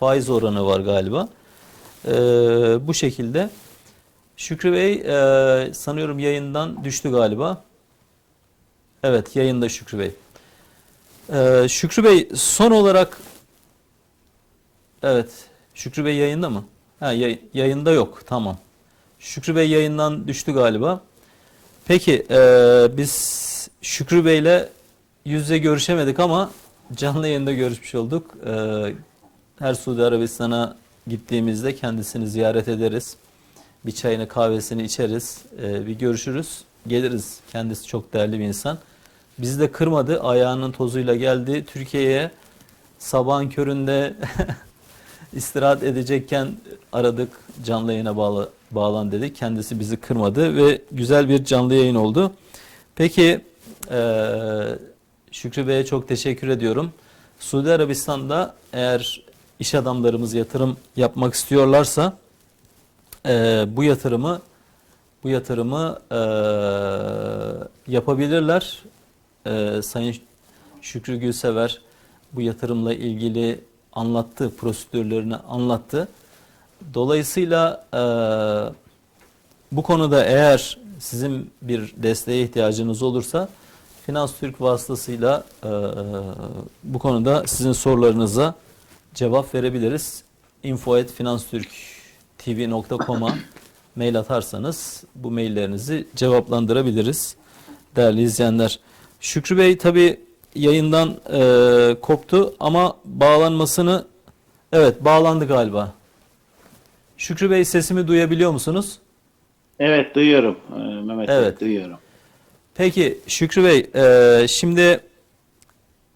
faiz oranı var galiba. Ee, bu şekilde. Şükrü Bey e, sanıyorum yayından düştü galiba. Evet yayında Şükrü Bey. Ee, Şükrü Bey son olarak evet Şükrü Bey yayında mı? Ha, yay- yayında yok tamam. Şükrü Bey yayından düştü galiba. Peki e, biz Şükrü Bey'le yüz yüze görüşemedik ama canlı yayında görüşmüş olduk. E, her Suudi Arabistan'a gittiğimizde kendisini ziyaret ederiz. Bir çayını kahvesini içeriz. e, bir görüşürüz. Geliriz. Kendisi çok değerli bir insan. Bizi de kırmadı. Ayağının tozuyla geldi. Türkiye'ye sabahın köründe istirahat edecekken aradık. Canlı yayına bağla, bağlan dedik. Kendisi bizi kırmadı ve güzel bir canlı yayın oldu. Peki eee, Şükrü Bey'e çok teşekkür ediyorum. Suudi Arabistan'da eğer iş adamlarımız yatırım yapmak istiyorlarsa eee, bu yatırımı bu yatırımı eee, yapabilirler. Eee, Sayın Şükrü Gülsever bu yatırımla ilgili anlattı, prosedürlerini anlattı. Dolayısıyla eee, bu konuda eğer sizin bir desteğe ihtiyacınız olursa Finans Türk vasıtasıyla eee, bu konuda sizin sorularınıza cevap verebiliriz. info@finanstürktv.com'a mail atarsanız bu maillerinizi cevaplandırabiliriz değerli izleyenler. Şükrü Bey tabi yayından eee, koptu ama bağlanmasını evet bağlandı galiba. Şükrü Bey sesimi duyabiliyor musunuz? Evet duyuyorum e, Mehmet Bey, Evet. duyuyorum. Peki Şükrü Bey, e, şimdi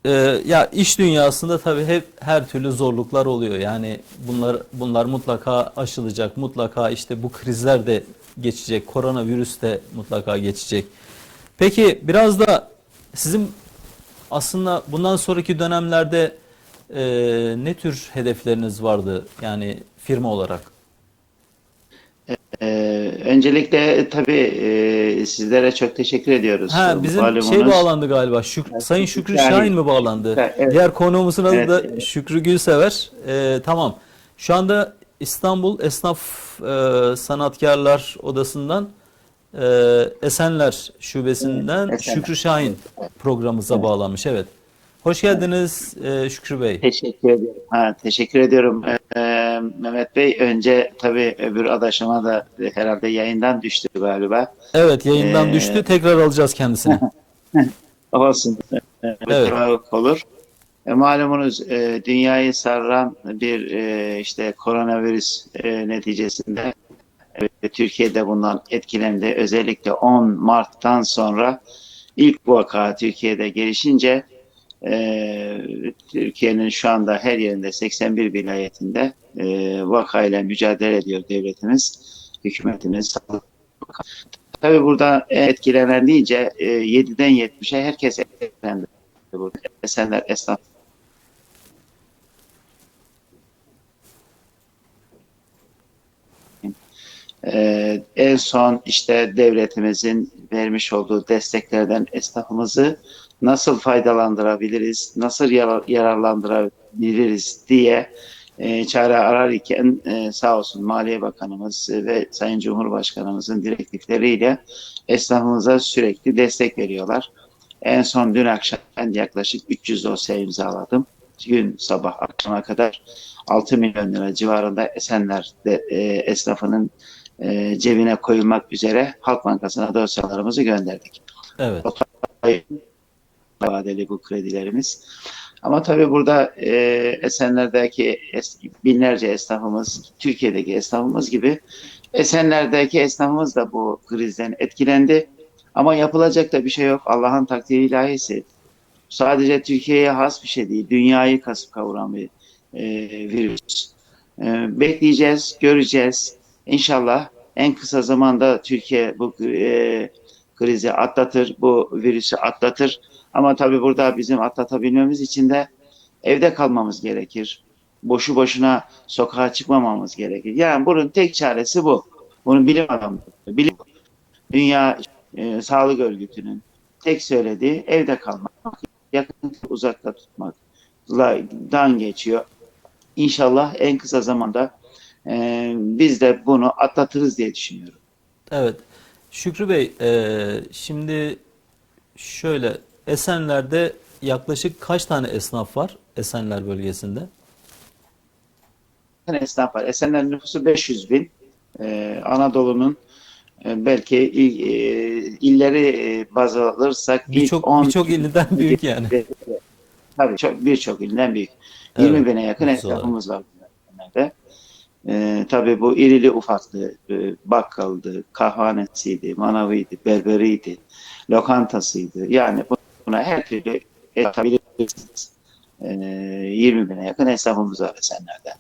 e, ya iş dünyasında tabii hep her türlü zorluklar oluyor. Yani bunlar bunlar mutlaka aşılacak. Mutlaka işte bu krizler de geçecek. Koronavirüs de mutlaka geçecek. Peki biraz da sizin aslında bundan sonraki dönemlerde e, ne tür hedefleriniz vardı? Yani firma olarak. Ee, öncelikle tabii e, sizlere çok teşekkür ediyoruz. Ha bizim Malumunuz- şey bağlandı galiba. Şük- Sayın Şükrü Şahin. Şahin mi bağlandı? Evet. Diğer konuğumuzun adı Evet, da evet. Şükrü Gülsever. Ee, tamam. Şu anda İstanbul Esnaf e, Sanatkarlar Odası'ndan e, Esenler Şubesi'nden Evet, Esenler. Şükrü Şahin programımıza bağlanmış. Evet. Hoş geldiniz e, Şükrü Bey. Teşekkür ediyorum. Ha, teşekkür ediyorum Ee, Mehmet Bey. Önce tabii öbür adaşıma da herhalde yayından düştü galiba. Evet yayından Ee, düştü. Tekrar alacağız kendisini. Olsun. Evet. Evet. olur. E, malumunuz e, dünyayı sarran bir e, işte koronavirüs e, neticesinde e, Türkiye'de bundan etkilendi. Özellikle 10 Mart'tan sonra ilk vaka Türkiye'de gelişince e, Türkiye'nin şu anda her yerinde 81 vilayetinde e, vakayla mücadele ediyor devletimiz, hükümetimiz. Tabii burada etkilenen deyince e, 7'den 70'e herkes etkilendi. Esenler esnaf Ee, en son işte devletimizin vermiş olduğu desteklerden esnafımızı nasıl faydalandırabiliriz, nasıl yarar- yararlandırabiliriz diye e, çare arar iken e, sağ olsun Maliye Bakanımız ve Sayın Cumhurbaşkanımızın direktifleriyle esnafımıza sürekli destek veriyorlar. En son dün akşam yaklaşık 300 dosya imzaladım. Gün sabah akşama kadar 6 milyon lira civarında Esenler'de e, esnafının e, cebine koyulmak üzere Halk Bankası'na dosyalarımızı gönderdik. Evet. Vadeli bu kredilerimiz. Ama tabii burada e, Esenler'deki es- binlerce esnafımız, Türkiye'deki esnafımız gibi Esenler'deki esnafımız da bu krizden etkilendi. Ama yapılacak da bir şey yok. Allah'ın takdiri ilahisi. Sadece Türkiye'ye has bir şey değil. Dünyayı kasıp kavuran bir e, virüs. E, bekleyeceğiz, göreceğiz. İnşallah en kısa zamanda Türkiye bu e, krizi atlatır, bu virüsü atlatır. Ama tabii burada bizim atlatabilmemiz için de evde kalmamız gerekir. Boşu boşuna sokağa çıkmamamız gerekir. Yani bunun tek çaresi bu. Bunu bilim adamları, bilim, Dünya e, Sağlık Örgütü'nün tek söylediği evde kalmak, yakın uzakta tutmaktan geçiyor. İnşallah en kısa zamanda e, biz de bunu atlatırız diye düşünüyorum. Evet. Şükrü Bey, e, şimdi şöyle Esenler'de yaklaşık kaç tane esnaf var Esenler bölgesinde? esnaf var. Esenler nüfusu 500 bin. Ee, Anadolu'nun e, belki il- e, illeri e, baz alırsak Birçok 10 birçok ilden büyük yani. Tabii çok birçok ilden büyük. 20 Evet, bine yakın esnafımız var. Ee, tabii bu irili ufaklı e, bakkaldı, kahvanesiydi, manavıydı, berberiydi, lokantasıydı. Yani buna her türlü yapabilirsiniz. Ee, 20 bine yakın esnafımız var Esenler'de.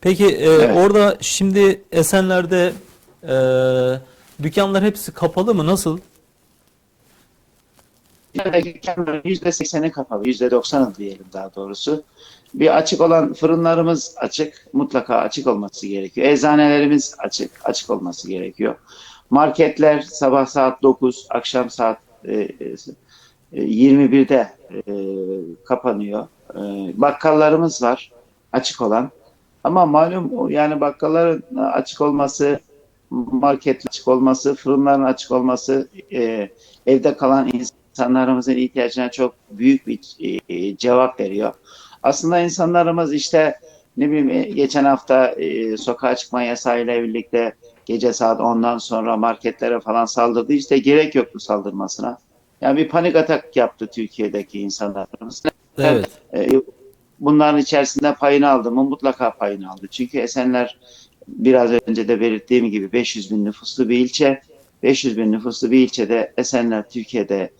Peki e, Evet. orada şimdi Esenler'de e, dükkanlar hepsi kapalı mı? Nasıl? Dükkanların %80'i kapalı, %90'ı diyelim daha doğrusu. Bir açık olan fırınlarımız açık, mutlaka açık olması gerekiyor. Eczanelerimiz açık, açık olması gerekiyor. Marketler sabah saat 9, akşam saat e, e, 21'de e, kapanıyor. E, bakkallarımız var, açık olan. Ama malum yani bakkalların açık olması, marketlerin açık olması, fırınların açık olması, e, evde kalan insanlarımızın ihtiyacına çok büyük bir e, cevap veriyor. Aslında insanlarımız işte ne bileyim e, geçen hafta e, sokağa çıkma yasağıyla birlikte gece saat 10'dan sonra marketlere falan saldırdı. İşte gerek yok bu saldırmasına. Yani bir panik atak yaptı Türkiye'deki insanlarımız. Evet. E, bunların içerisinde payını aldı mı? Mutlaka payını aldı. Çünkü Esenler biraz önce de belirttiğim gibi 500 bin nüfuslu bir ilçe. 500 bin nüfuslu bir ilçede Esenler Türkiye'de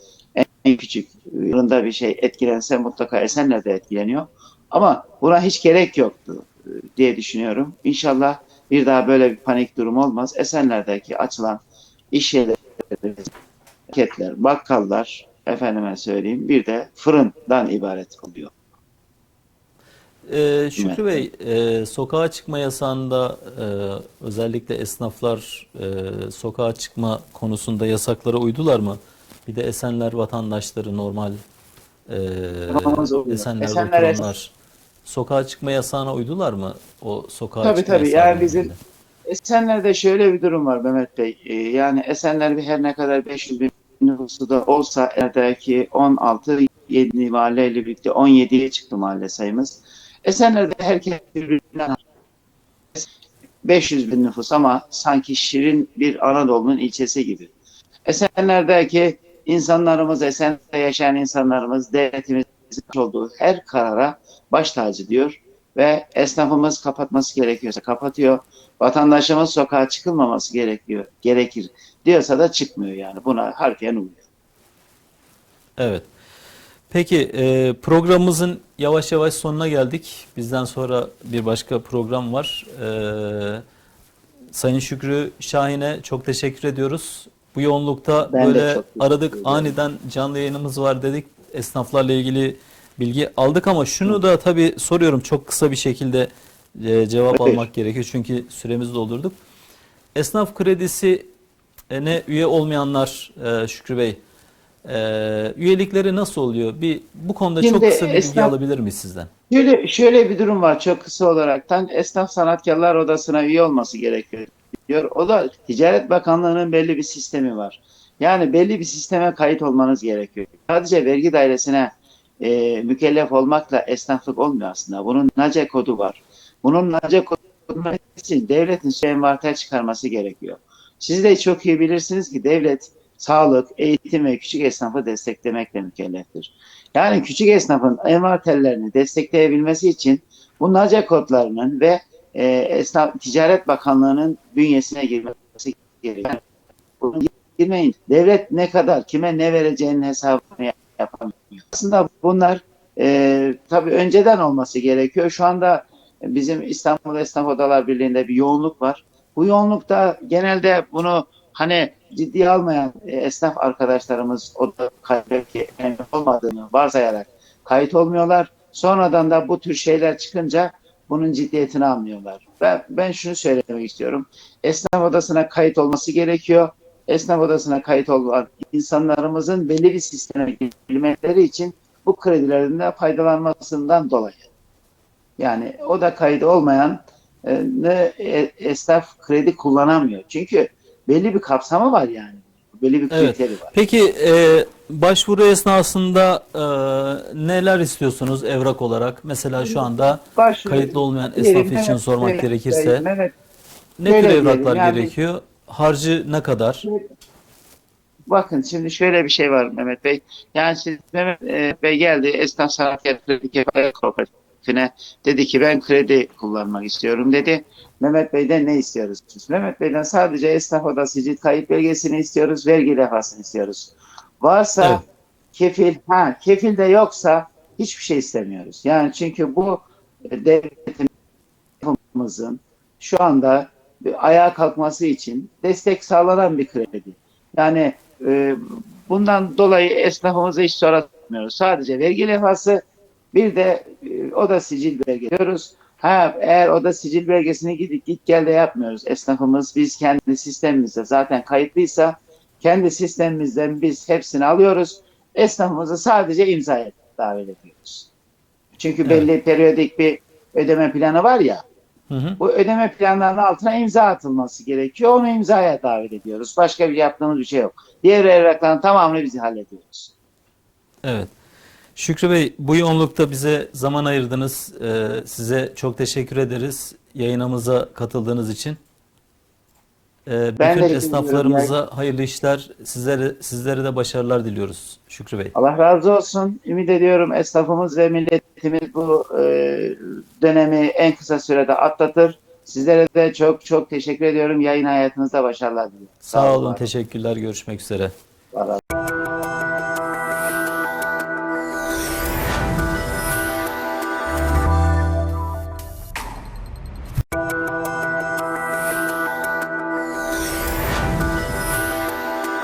en küçük yılında bir şey etkilense mutlaka Esenler de etkileniyor. Ama buna hiç gerek yoktu e, diye düşünüyorum. İnşallah bir daha böyle bir panik durum olmaz. Esenler'deki açılan iş yerleri, marketler, bakkallar, efendime söyleyeyim bir de fırından ibaret oluyor. Ee, Şükrü Bey, e, sokağa çıkma yasağında e, özellikle esnaflar e, sokağa çıkma konusunda yasaklara uydular mı? Bir de Esenler vatandaşları normal e. Esenler'de Esenler es- oturanlar sokağa çıkma yasağına uydular mı? O sokağa Tabii, çıkma tabii. Yani bizim-. Esenler'de şöyle bir durum var Mehmet Bey. Ee, yani Esenler bir her ne kadar 500 bin nüfusu da olsa Esenler'deki 16 7 mahalleyle birlikte 17'ye çıktı mahalle sayımız. Esenler'de herkes birbirinden 500 bin nüfus ama sanki şirin bir Anadolu'nun ilçesi gibi. Esenler'deki insanlarımız, Esenler'de yaşayan insanlarımız devletimizin olduğu her karara baş tacı diyor ve esnafımız kapatması gerekiyorsa kapatıyor vatandaşımız sokağa çıkılmaması gerekiyor, gerekir diyorsa da çıkmıyor yani. Buna harfiyen uyuyor. Evet. Peki e, programımızın yavaş yavaş sonuna geldik. Bizden sonra bir başka program var. E, Sayın Şükrü Şahin'e çok teşekkür ediyoruz. Bu yoğunlukta Ben böyle çok aradık aniden canlı yayınımız var dedik. Esnaflarla ilgili bilgi aldık ama şunu da tabii soruyorum çok kısa bir şekilde e, cevap Buyur. almak gerekiyor. Çünkü süremizi doldurduk. Esnaf kredisi e, ne üye olmayanlar e, Şükrü Bey ee, üyelikleri nasıl oluyor? Bir bu konuda çok Şimdi kısa bir bilgi esnaf- alabilir miyiz sizden? Şöyle, şöyle bir durum var çok kısa olaraktan. Esnaf Sanatkarlar Odası'na üye olması gerekiyor. Diyor. O da Ticaret Bakanlığı'nın belli bir sistemi var. Yani belli bir sisteme kayıt olmanız gerekiyor. Sadece vergi dairesine e, mükellef olmakla esnaflık olmuyor aslında. Bunun NACE kodu var. Bunun NACE kodunu için devletin su envanter çıkarması gerekiyor. Siz de çok iyi bilirsiniz ki devlet sağlık, eğitim ve küçük esnafı desteklemekle mükelleftir. Yani küçük esnafın envanterlerini destekleyebilmesi için bu NACE kodlarının ve e, Esnaf Ticaret Bakanlığı'nın bünyesine girmesi gerekiyor. Yani girmeyin. Devlet ne kadar kime ne vereceğinin hesabını yapamıyor. Aslında bunlar e, tabii önceden olması gerekiyor. Şu anda bizim İstanbul Esnaf Odalar Birliği'nde bir yoğunluk var. Bu yoğunlukta genelde bunu hani ciddiye almayan e, esnaf arkadaşlarımız o da önemli olmadığını varsayarak kayıt olmuyorlar. Sonradan da bu tür şeyler çıkınca bunun ciddiyetini anlıyorlar. Ben, ben şunu söylemek istiyorum. Esnaf odasına kayıt olması gerekiyor. Esnaf odasına kayıt olan insanlarımızın belli bir sisteme girmeleri için bu kredilerin de faydalanmasından dolayı. Yani o da kaydı olmayan e, ne e, esnaf kredi kullanamıyor. Çünkü belli bir kapsamı var yani. Belli bir Evet. kriteri var. Peki e, başvuru esnasında e, neler istiyorsunuz evrak olarak? Mesela şu anda Başvuru- kayıtlı olmayan Diyelim, esnaf için Mehmet sormak Bey- gerekirse Mehmet ne şöyle tür diyelim, evraklar yani- gerekiyor? Harcı ne kadar? Bakın şimdi şöyle bir şey var Mehmet Bey. Yani siz Mehmet e, Bey geldi Esnaf Sanatkar Kredi Kefalet Kooperatifine dedi ki ben kredi kullanmak istiyorum dedi. Mehmet Bey'den ne istiyoruz? Mehmet Bey'den sadece esnaf oda sicil kayıt belgesini istiyoruz, vergi levhasını istiyoruz. Varsa Evet. kefil, ha kefil de yoksa hiçbir şey istemiyoruz. Yani çünkü bu devletimizin şu anda ayağa kalkması için destek sağlanan bir kredi. Yani e, bundan dolayı esnafımıza hiç soratmıyoruz. Sadece vergi levhası bir de e, oda sicil belge diyoruz. Ha, eğer oda sicil belgesini gidip git gel de yapmıyoruz. Esnafımız biz kendi sistemimizde zaten kayıtlıysa kendi sistemimizden biz hepsini alıyoruz. Esnafımızı sadece imzaya davet ediyoruz. Çünkü belli periyodik bir ödeme planı var ya. Hı hı. Bu ödeme planlarının altına imza atılması gerekiyor. Onu imzaya davet ediyoruz. Başka bir yaptığımız bir şey yok. Diğer evrakların tamamını biz hallediyoruz. Evet. Şükrü Bey bu yoğunlukta bize zaman ayırdınız. Ee, size çok teşekkür ederiz yayınımıza katıldığınız için. Ee, Ben bütün esnaflarımıza hayırlı işler, sizlere sizlere de başarılar diliyoruz Şükrü Bey. Allah razı olsun. Ümit ediyorum esnafımız ve milletimiz bu e, dönemi en kısa sürede atlatır. Sizlere de çok çok teşekkür ediyorum. Yayın hayatınızda başarılar diliyorum. Sağ olun, var teşekkürler, görüşmek üzere. olun.